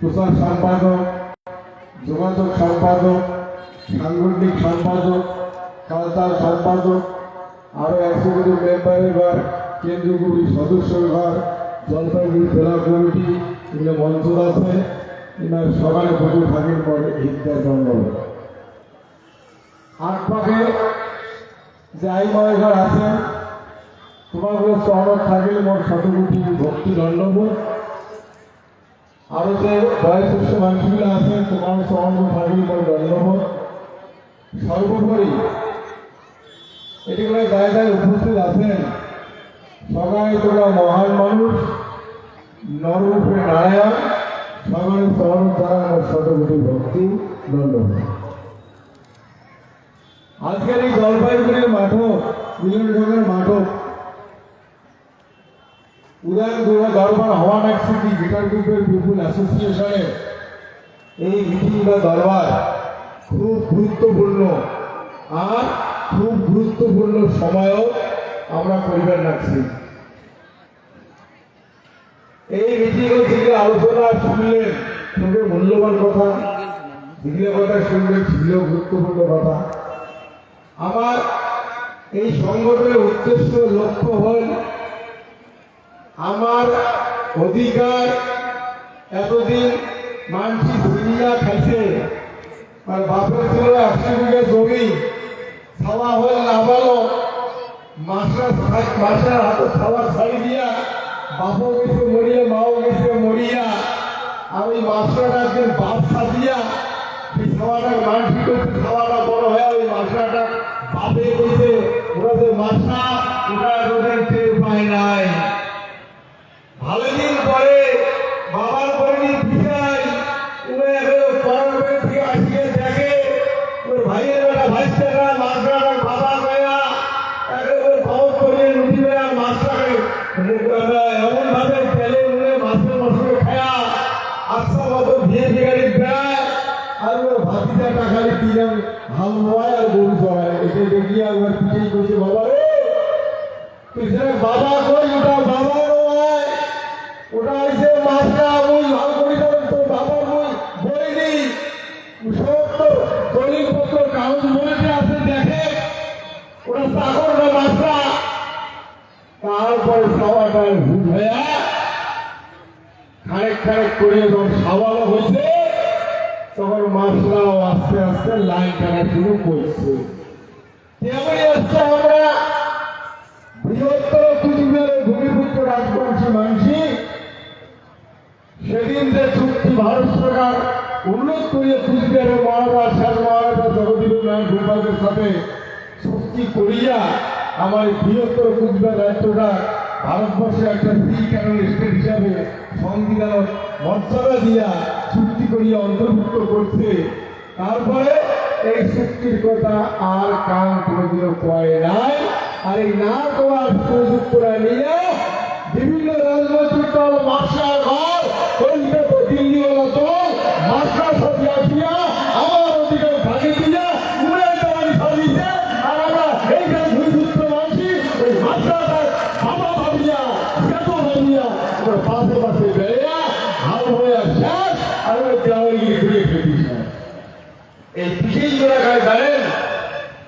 প্রচার সম্পাদক, যোগাযোগ সম্পাদক, সাংগঠনিক সম্পাদক কালচার সম্পাদক আরও একশো কোটি মেম্বার এবার কেন্দ্রীয় কমিটির সদস্য এবার জলপাইগুড়ি জেলা কমিটি, এগুলো মঞ্চ আছে। এনার সকালে পুজো থাকেন পরে হিন্দা জঙ্গল আট পাকে যে আই মহেশ্বর আছেন তোমাগুলো শহর থাকলে মোট শতকোটি ভক্তি দণ্ডবোধ। আরও যে বয়োজ্যেষ্ঠ মানুষগুলো আছেন তোমার থাকলে মোট দণ্ডবোধ সর্বোপরি এটিগুলো জায়গায় উপস্থিত আছেন, সবাই তোমরা মহান মানুষ, নররূপে নারায়ণ, সবাই সহন দ্বারা শতকোটি ভক্তি দণ্ডবোধ আজকের এই জলপাইগুড়ির মাঠক মিলনগরের মাঠক উদয়ন দুর্গা দরবার হওয়ান সিটি গিটার গ্রুপের পিপুল অ্যাসোসিয়েশনের এই মিটিং বা দরবার খুব গুরুত্বপূর্ণ আর খুব গুরুত্বপূর্ণ সময়ও আমরা পরিবার রাখছি। এই মিটিংয়ে থেকে আলোচনা শুনলেন, খুবই মূল্যবান কথা। যেগুলো কথা শুনলেন ছিল গুরুত্বপূর্ণ কথা। আমার এই সংগঠনের উদ্দেশ্য লক্ষ্য হল আমার অধিকার এতদিন মানসি দুনিয়া খাইছে। আর বাপের ছিল একশো বিঘা জমি ছাওয়া হল না ভালো মাস্টার মাস্টার হাতে ছাওয়া ছাড়ি দিয়া বাপও গেছে মরিয়া, মাও গেছে মরিয়া। আর ওই মাস্টার একদিন বাপ সাজিয়া সেই ছাওয়াটার মানসি করছে ছাওয়াটা বড় হয়ে ওই মাস্টারটা বাপে গেছে। ওরা যে মাস্টা করছে বাবা বাবা ওটা বাবা মাছটা ওই ভাগ করি তোর বাবার বই বই নেই। সব তো দলিলপত্র কাগজ বইতে আছে, দেখে। ওটা না মাছটা তারপরে খাওয়াটা হুট হয়ে খারেক খারেক করে যখন খাওয়ানো হয়েছে। তখন মাছরাও আস্তে আস্তে লাইন টানা শুরু করছে। তেমনি হচ্ছে আমরা বৃহত্তর কুচবিহারের ভূমিপুত্র রাজবংশী মানসি। সেদিন যে চুক্তি ভারত সরকার উল্লেখ করিয়ে কুচবিহারের মহারাজা শেষ মহারাজা জগদীপ নারায়ণ গোপালের সাথে চুক্তি করিয়া আমার বৃহত্তর কুচবিহার রাজ্যটা ভারতবর্ষের একটা ফ্রি স্টেট হিসাবে সংবিধান মর্যাদা দিয়া চুক্তি করিয়া অন্তর্ভুক্ত করছে। তারপরে এই চুক্তির কথা আর কান কোনোদিন কয় নাই। আর এই না কোয়ার সুযোগ করে নিয়ে বিভিন্ন রাজনৈতিক দল মাস্টার ঘর কলকাতা দিল্লিওয়ালা দল মাস্টার সাথে আসিয়া আমার অধিকার ভাগে দিয়া উড়ে দেওয়ানি সাজিয়েছে আর আমরা এইখানে ভূমিপুত্র মানছি ওই মাস্টারটা বাবা ভাবিয়া সেত ভাবিয়া আমরা পাশে পাশে বেড়িয়া হাল হয়ে শেষ আর ওই দেওয়ালি ঘুরিয়ে ফেলি এই পিছিয়ে করে গায়ে জানেন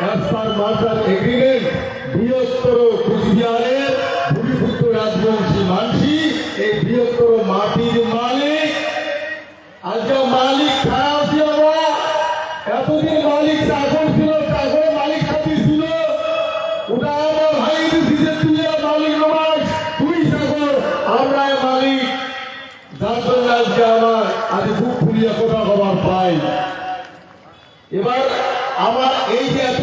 অ্যাজ পার মার্টার এগ্রিমেন্ট বৃহত্তর কুচবিহারের ভূমিপুত্র রাজবংশী মানসি। এই বৃহত্তর মাটির মালিক। আজকে মালিক খারাপ ছিল না। এতদিন মালিক চাকর ছিল চাকরের মালিক খাতি ছিল। ওটা আমার ভাই দিছে তুই মালিক নমাজ তুই চাকর আমরা মালিক। যার জন্য আজকে আমার আজ বুক ফুলিয়া কথা বলার পাই। এবার আমার এই যে এত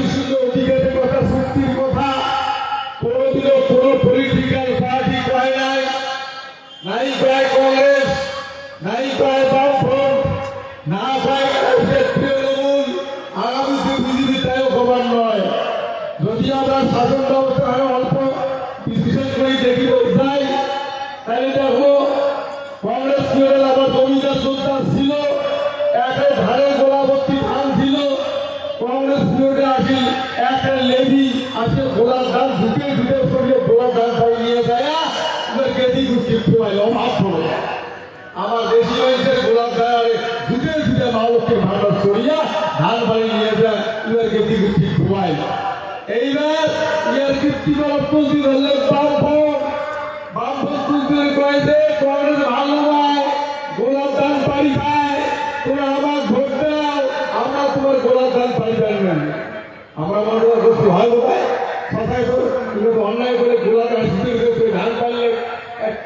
গুটি খুয়াইল আমার দেশি হয়েছে গোলাপ ঢুকে ঢুকে মা লক্ষ্মীর সরিয়া ধান বাড়ি নিয়ে যায় এবার গেদি গুটি খুয়াইল এইবার ইয়ার কীর্তি কংগ্রেস ভালো নয় গোলাপ ধান বাড়ি খায়। তোমরা আমার ভোট আমরা তোমার গোলাপ ধান বাড়ি পাইবেন আমরা মনে করছি হয় অন্যায় করে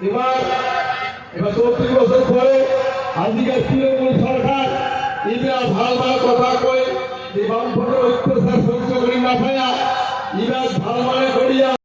এবার এবার চৌত্রিশ বছর পরে আজকের তৃণমূল সরকার এবার ভালো ভালো কথা কয়ে এই বামপন্থের অত্যাচার সহ্য করি না পাইয়া এবার ভালো মানে করিয়া